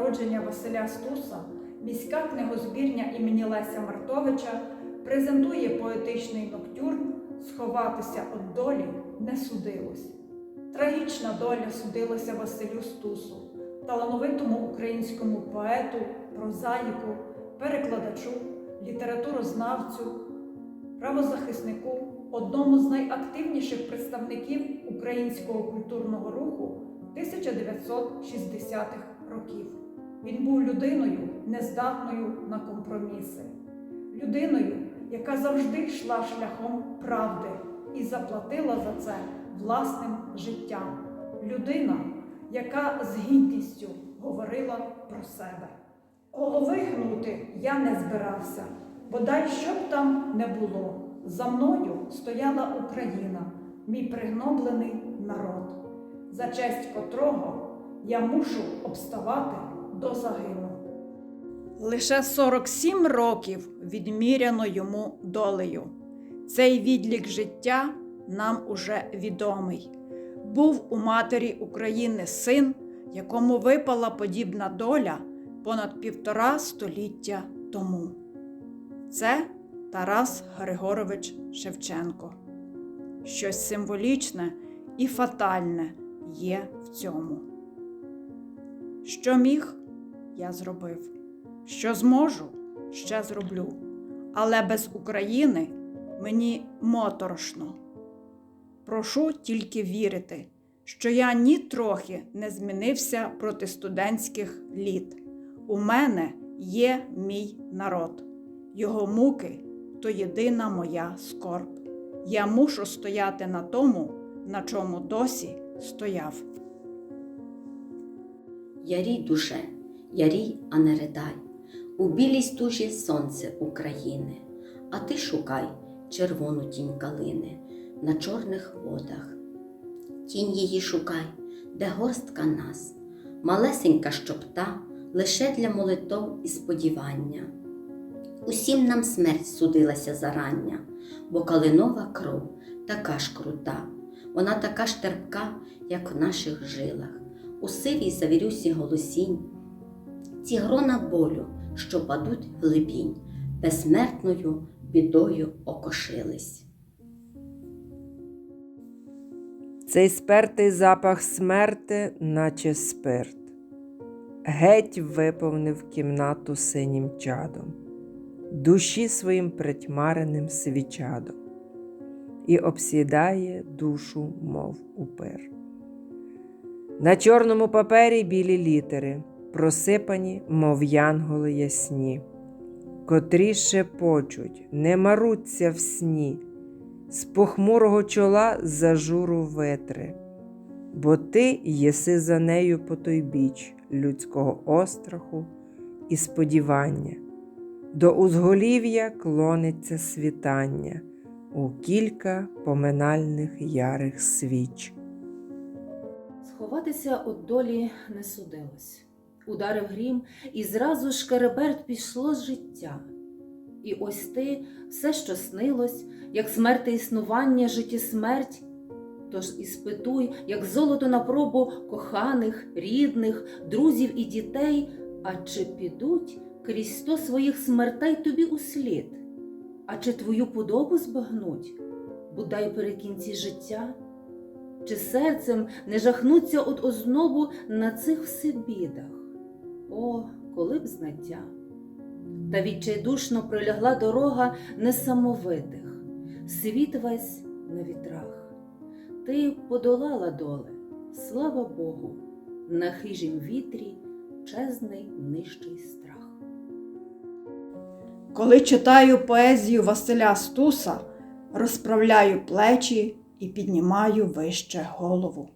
народження Василя Стуса міська книгозбірня імені Леся Мартовича презентує поетичний ноктюрн Сховатися від долі не судилось. Трагічна доля судилася Василю Стусу, талановитому українському поету, прозаїку, перекладачу, літературознавцю, правозахиснику, одному з найактивніших представників українського культурного руху 1960-х років. Він був людиною нездатною на компроміси, людиною, яка завжди йшла шляхом правди і заплатила за це власним життям. Людина, яка з гідністю говорила про себе. Голови гнути я не збирався, бодай що б там не було. За мною стояла Україна, мій пригноблений народ, за честь котрого я мушу обставати до загину. Лише 47 років відміряно йому долею. Цей відлік життя нам уже відомий. Був у матері України син, якому випала подібна доля понад півтора століття тому. Це Тарас Григорович Шевченко. Щось символічне і фатальне є в цьому. Що міг, я зробив. Що зможу, ще зроблю. Але без України мені моторошно. Прошу тільки вірити, що я ні трохи не змінився проти студентських літ. У мене є мій народ, його муки то єдина моя скорб. Я мушу стояти на тому, на чому досі стояв. Ярій душе, ярій, а не ридай, у білій стужі сонце України, а ти шукай червону тінь калини на чорних водах. Тінь її шукай, де горстка нас, малесенька щоб та, лише для молитов і сподівання. Усім нам смерть судилася зарання, бо калинова кров така ж крута, вона така ж терпка, як в наших жилах, у сивій завірюсі голосінь, ці грона болю, що падуть в глибінь, безсмертною бідою окошились. Цей спертий запах смерти, наче спирт, геть виповнив кімнату синім чадом, душі своїм притьмареним свічадом, і обсідає душу, мов упир. На чорному папері білі літери, просипані, мов янголи ясні, котрі шепочуть, не маруться в сні з похмурого чола зажуру витри, бо ти єси за нею по той біч людського остраху і сподівання, до узголів'я клониться світання у кілька поминальних ярих свіч. Сховатися от долі не судилось. Ударив грім, і зразу шкереберть пішло з життя. І ось ти все, що снилось, як смерти існування, житті смерть. Тож іспитуй, як золото на пробу коханих, рідних, друзів і дітей, а чи підуть крізь сто своїх смертей тобі услід? А чи твою подобу збагнуть, бодай перекінці життя? Чи серцем не жахнуться от ознобу на цих всебідах? О, коли б знаття! Та відчайдушно пролягла дорога несамовитих, світ весь на вітрах. Ти подолала доле, слава Богу, на хижім вітрі чезний нижчий страх. Коли читаю поезію Василя Стуса, розправляю плечі і піднімаю вище голову.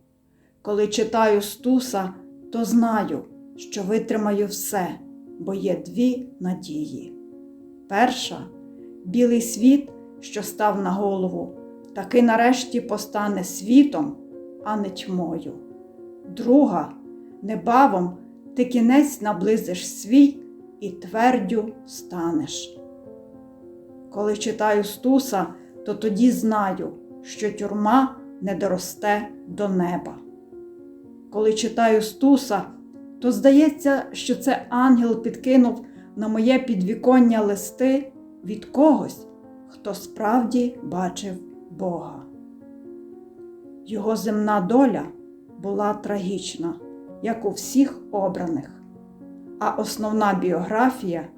Коли читаю Стуса, то знаю, що витримаю все, бо є дві надії. Перша білий світ, що став на голову, таки нарешті постане світом, а не тьмою. Друга небавом ти кінець наблизиш свій і твердю станеш. Коли читаю Стуса, то тоді знаю, що тюрма не доросте до неба. Коли читаю Стуса, то здається, що це ангел підкинув на моє підвіконня листи від когось, хто справді бачив Бога. Його земна доля була трагічна, як у всіх обраних, а основна біографія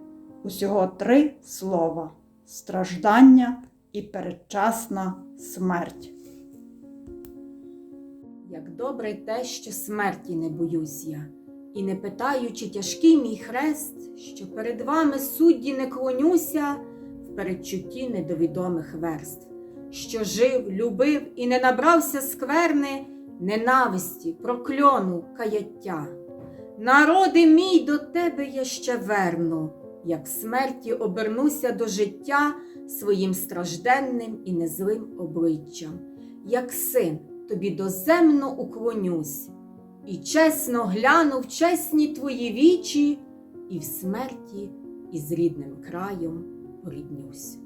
усього три слова страждання і передчасна смерть. Як добре те, що смерті не боюсь я, і не питаю, чи тяжкий мій хрест, що перед вами судді не клонюся в передчутті недовідомих верств, що жив, любив і не набрався скверни, ненависті, прокльону, каяття. Народи мій до тебе я ще верну, як смерті обернуся до життя своїм стражденним і незлим обличчям, як син тобі доземно уклонюсь, і чесно гляну чесні твої вічі, і в смерті із рідним краєм поріднюсь.